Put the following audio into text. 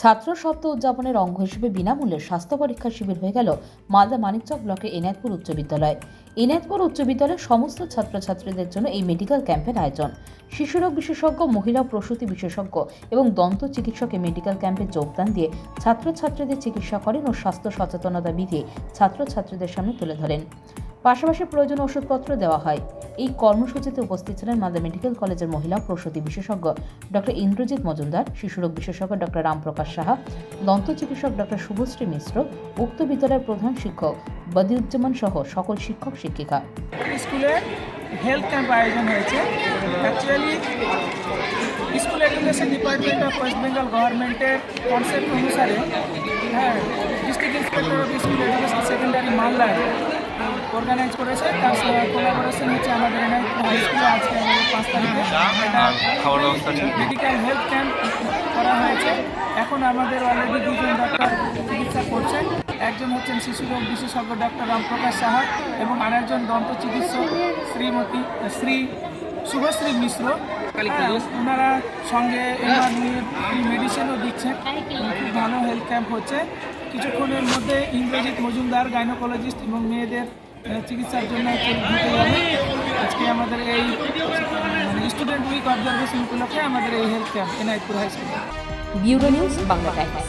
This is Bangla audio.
ছাত্র সপ্তাহ উদযাপনের অঙ্গ হিসেবে বিনামূল্যে স্বাস্থ্য পরীক্ষা শিবির হয়ে গেল মালদা মানিকচক ব্লকের এনায়তপুর উচ্চ বিদ্যালয়। এনায়তপুর উচ্চ বিদ্যালয়ের সমস্ত ছাত্রছাত্রীদের জন্য এই মেডিকেল ক্যাম্পের আয়োজন। শিশুরোগ বিশেষজ্ঞ, মহিলা প্রসূতি বিশেষজ্ঞ এবং দন্ত চিকিৎসক মেডিকেল ক্যাম্পে যোগদান দিয়ে ছাত্রছাত্রীদের চিকিৎসা করেন ও স্বাস্থ্য সচেতনতা বিধি ছাত্রছাত্রীদের সামনে তুলে ধরেন। পাশাপাশি প্রয়োজনীয় ওষুধপত্র দেওয়া হয়। এই কর্মসূচিতে উপস্থিত ছিলেন মালদা মেডিকেল কলেজের মহিলা প্রসূতি বিশেষজ্ঞ ডক্টর ইন্দ্রজিৎ মজুমদার শিশুরোগ বিশেষজ্ঞ ডক্টর রামপ্রকাশ সাহা, দন্ত চিকিৎসক ডক্টর শুভশ্রী মিশ্র, উক্ত বিদ্যালয়ের প্রধান শিক্ষক বদিউজ্জামান সহ সকল শিক্ষক শিক্ষিকা। স্কুলে হেলথ ক্যাম্প আয়োজন হয়েছে। Actually school education department of West Bengal গভর্নমেন্টের কনসেপ্ট অনুসারে হ্যাঁ district inspector of school education secondary মালদায় অর্গানাইজ করেছে তার সঙ্গে কোলাবোরেশন হচ্ছে আমাদের হাই স্কুলে আজকে পাঁচ তারিখে। মেডিকেল হেলথ ক্যাম্প করা হয়েছে। এখন আমাদের অলরেডি দুজন ডাক্তার চিকিৎসা করছেন। একজন হচ্ছেন শিশুরোগ বিশেষজ্ঞ ডক্টর রামপ্রকাশ সাহা এবং আরেকজন দন্ত চিকিৎসক শ্রীমতী শ্রী শুভশ্রী মিশ্র। ওনারা সঙ্গে মেডিসিনও দিচ্ছেন। ভালো হেলথ ক্যাম্প হচ্ছে। কিছুক্ষণের মধ্যে ইংরেজিৎ মজুমদার গাইনোকোলজিস্ট এবং মেয়েদের চিকিৎসার জন্য আজকে আমাদের এই স্টুডেন্ট উইক অবজারভেশন উপলক্ষে আমাদের এই হেলথ ক্যাম্প এনআইপুর হাই স্কুলে ব্যুরো নিউজ বাংলা টাইমস।